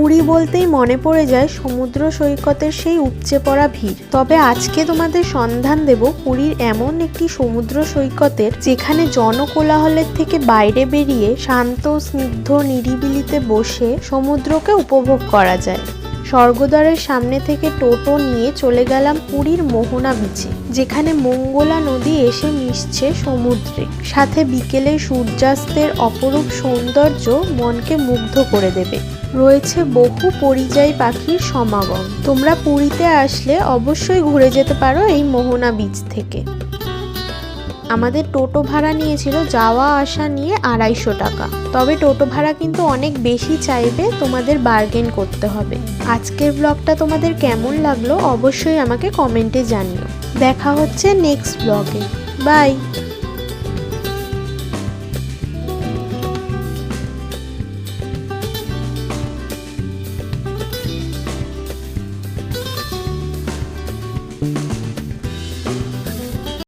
পুরী বলতেই মনে পড়ে যায় সমুদ্র সৈকতের সেই উপচে পড়া ভিড়। তবে আজকে তোমাদের সন্ধান দেব পুরীর এমন একটি সমুদ্র সৈকতের, যেখানে জনকোলাহলের থেকে বাইরে বেরিয়ে শান্ত, স্নিগ্ধ, নিরিবিলিতে বসে সমুদ্রকে উপভোগ করা যায়। স্বর্গদ্বারের সামনে থেকে টোটো নিয়ে চলে গেলাম পুরীর মোহনা বিচে যেখানে মঙ্গলা নদী এসে মিশছে সমুদ্রে। সাথে বিকেলে সূর্যাস্তের অপরূপ সৌন্দর্য মনকে মুগ্ধ করে দেবে। রয়েছে বহু পরিযায়ী পাখির সমাগম। তোমরা পুরীতে আসলে অবশ্যই ঘুরে যেতে পারো এই মোহনা বিচ থেকে। আমাদের টোটো ভাড়া নিয়েছিল যাওয়া আসা নিয়ে আড়াইশো টাকা। তবে টোটো ভাড়া কিন্তু অনেক বেশি চাইবে, তোমাদের বার্গেন করতে হবে। আজকের ব্লগটা তোমাদের কেমন লাগল অবশ্যই আমাকে কমেন্টে জানিও। দেখা হচ্ছে নেক্সট ব্লগে বাই